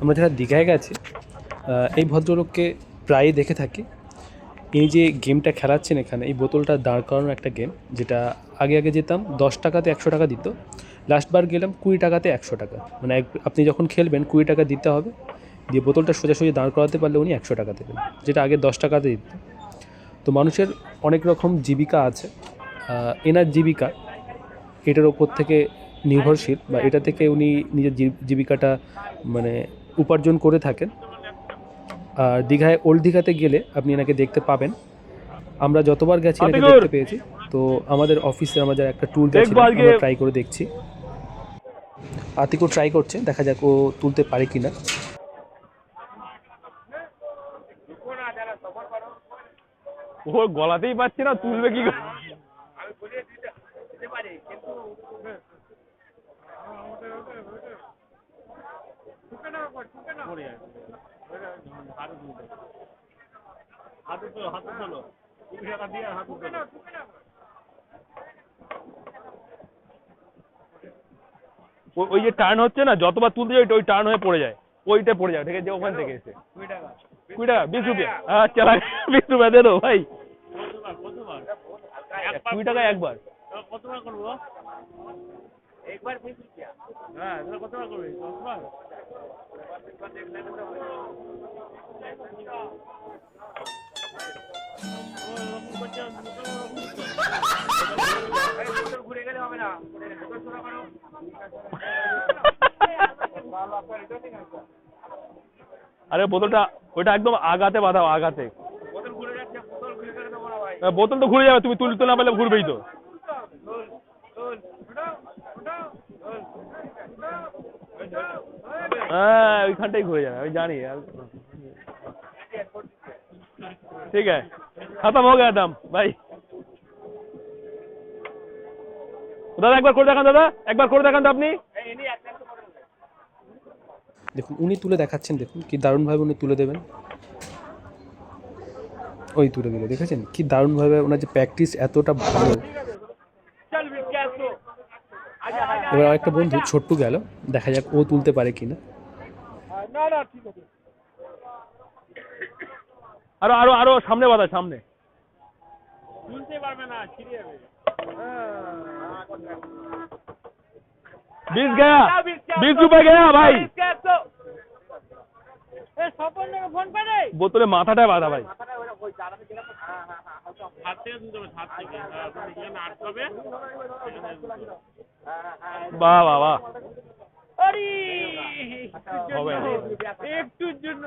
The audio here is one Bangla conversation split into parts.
আমরা যারা দীঘায় গেছি এই ভদ্রলোককে প্রায়ই দেখে থাকি। এই যে গেমটা খেলাচ্ছেন এখানে, এই বোতলটা দাঁড় করানোর একটা গেম, যেটা আগে আগে যেতাম দশ টাকাতে একশো টাকা দিত, লাস্টবার গেলাম কুড়ি টাকাতে একশো টাকা। মানে আপনি যখন খেলবেন, কুড়ি টাকা দিতে হবে, দিয়ে বোতলটা সোজাসুজি দাঁড় করাতে পারলে উনি একশো টাকা দেবেন, যেটা আগে দশ টাকাতে দিত। তো মানুষের অনেক রকম জীবিকা আছে এনার জীবিকা, এটার ওপর থেকে নির্ভরশীল, বা এটা থেকে উনি নিজের জীব- জীবিকাটা মানে উপার্জন করে থাকেন। আর দীঘায় ওল্ড দীঘাতে গেলে আপনি এনাকে দেখতে পাবেন। আমরা যতবার গেছি এনাকে! দেখতে পেয়েছি। তো আমাদের অফিসে আমাদের একটা ট্যুর গেছে আমরা ট্রাই করে দেখছি। আতিকুর ট্রাই করছে দেখা যাক ও তুলতে পারে কিনা। ও গলাতেই পাচ্ছি না তুলবে কি করে? ও- ওই যে টার্ন হচ্ছে না যতবার তুলতে যাই ওই টার্ন হয়ে পড়ে যায়। ওইটা পড়ে যায় ঠিক আছে ওখান থেকে এসে কুড়ি টাকা। বিশ রুপিয়া হ্যাঁ চালা বিশ রুপিয়া দে ভাই। কুড়ি টাকা একবার আরে বোতলটা ওইটা একদম আগাতে বাঁধাও আগাতে। হ্যাঁ, বোতল তো ঘুরে যাবে তুমি তুলতে না পারলে ঘুরবেই তো। হ্যাঁ ওইখানটাই ঘুরে যাবে, আমি জানি। ঠিক আছে। খতম হো গয়া ভাই দাদা, একবার করে দেখান, দাদা। একবার করে দেখান তো আপনি। দেখুন, উনি তুলে দেখাচ্ছেন, দেখুন, কি দারুণভাবে উনি তুলে দেবেন। ওই তুলে দিল, দেখেছেন? কি দারুণভাবে ওনার যে প্র্যাকটিস এতটা ভালো। এবার আরেকটা বন্ধু, ছোট্টু গেল, দেখা যাক ও তুলতে পারে কিনা। আরো আরো আরো সামনে বাধা সামনে बीस गया बीस रुपए गया ভাই বোতলে মাথাটায় বাঁধা ভাই বাহ বাহ বাহ হবে না। একটুর জন্য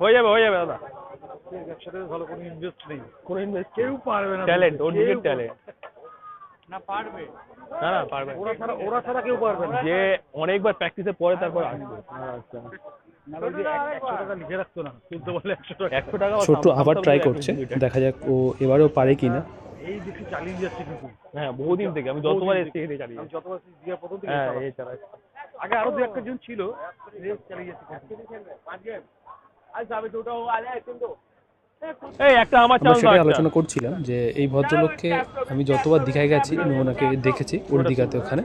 হয়ে যাবে হয়ে যাবে দাদা। ব্যবসাতে ভালো কোনো ইনভেস্ট নেই। কোনো ইনভেস্ট কেউ পারবে না। ট্যালেন্ট ওর নিজের ট্যালেন্ট না পারবে। না না পারবে ওরা ছাড়া ওরা ছাড়া কেউ পারবে না। যে অনেকবার প্র্যাকটিসে পরে তারপর আসবে। আচ্ছা। ছোট্ট আবার ট্রাই করছে। দেখা যাক ও এবারেও পারে কিনা এই বেশি চালিয়ে যাচ্ছে কিন্তু। হ্যাঁ বহুদিন থেকে আমি যতবার এসেছি থেকে। চালিয়ে আমি যতবার এসেছি দিঘার প্রথম থেকে হ্যাঁ এই চালাই আগে আরও দু একটা জন ছিল রেস চালিয়ে যাচ্ছে এই একটা আমার আমরা চাল সেটাই আলোচনা করছিলাম যে এই ভদ্রলোককে আমি যতবার দীঘায় গেছি ওনাকে দেখেছি ওর দীঘাতে ওখানে।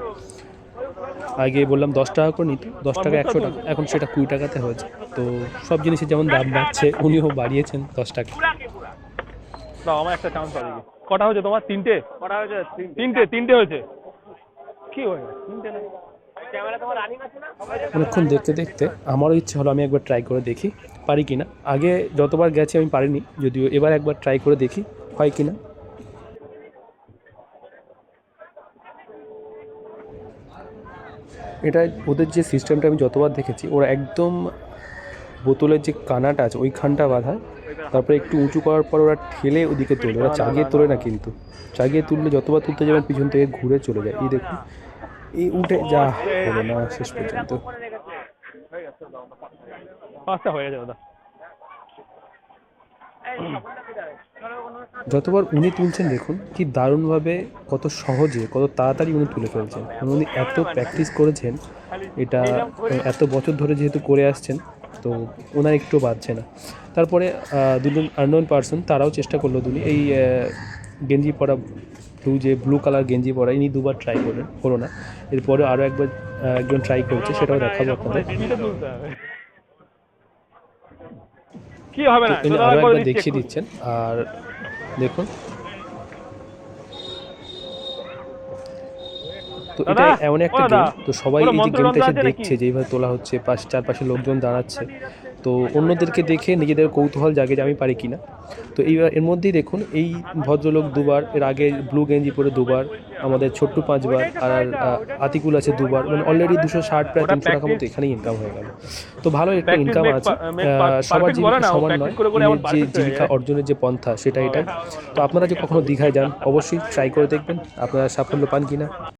আগে বললাম দশ টাকা করে নিত দশ টাকা একশো টাকা এখন সেটা কুড়ি টাকাতে হয়েছে। তো সব জিনিসের যেমন দাম বাড়ছে উনিও বাড়িয়েছেন দশ টাকা। দাও আমার একটা চান্স পাবে কটা হয়েছে তোমার? তিনটে? কটা হয়েছে? তিনটে। তিনটে হয়েছে? কি হয়ে গেছে? তিনটে না। তোমার রানিং অনেকক্ষণ দেখতে দেখতে আমারও ইচ্ছে হলো আমি একবার ট্রাই করে দেখি পারি কিনা। আগে যতবার গেছি আমি পারিনি যদিও এবার একবার ট্রাই করে দেখি হয় কিনা। এটা ওদের যে সিস্টেমটা আমি যতবার দেখেছি ওরা একদম বোতলের যে কানাটা আছে ওইখানটা বাঁধায় তারপরে একটু উঁচু করার পর ওরা ঠেলে ওদিকে তোলে ওরা চাগিয়ে তোলে না কিন্তু চাগিয়ে তুললে যতবার তুলতে যাবেন পিছন থেকে ঘুরে চলে যায় এই দেখুন এই উঠে যা হলো না শেষ পর্যন্ত পাঁচটা হয়ে গেছে দাদা যতবার উনি তুলছেন, দেখুন কি দারুণভাবে কত সহজে, কত তাড়াতাড়ি উনি তুলে ফেলছেন। মানে উনি এত প্র্যাকটিস করেছেন, এটা এত বছর ধরে যেহেতু করে আসছেন, তো ওনার একটু বাজছে না। তারপরে দুজন আননোন পার্সন তারাও চেষ্টা করল দুনি এই গেঞ্জি পরা ব্লু যে ব্লু কালার গেঞ্জি পরা ইনি দুবার ট্রাই করলেন, হলো না। এরপরে আরও একবার একজন ট্রাই করছে, সেটাও দেখাবো আপনাদের। কি হবে না? আরও একবার দেখিয়ে দিচ্ছেন। আর দেখুন। তো এটা এমন একটা গেম। তো সবাই এই গেমটা এসে দেখছে যেভাবে তোলা হচ্ছে পাশ চারপাশে লোকজন দাঁড়াচ্ছে। তো অন্যদেরকে দেখে নিজেদের কৌতূহল জাগে যে আমি পারি কিনা। তো এই এর মধ্যেই দেখুন এই ভদ্রলোক দুবার এর আগে ব্লু গেঞ্জি পরে দুবার আমাদের ছোট্টু পাঁচবার আর আতিকুল আছে দুবার মানে অলরেডি দুশো ষাট প্রায় তিনশো টাকা মতো এখানেই ইনকাম হয়ে গেল। তো ভালো একটা ইনকাম আছে। সবার জীবিকা সমান নয়। যে জীবিকা অর্জনের যে পন্থা সেটা এটা তো আপনারা যে কখনো দীঘায় যান অবশ্যই ট্রাই করে দেখবেন। আপনারা সাফল্য পান কিনা?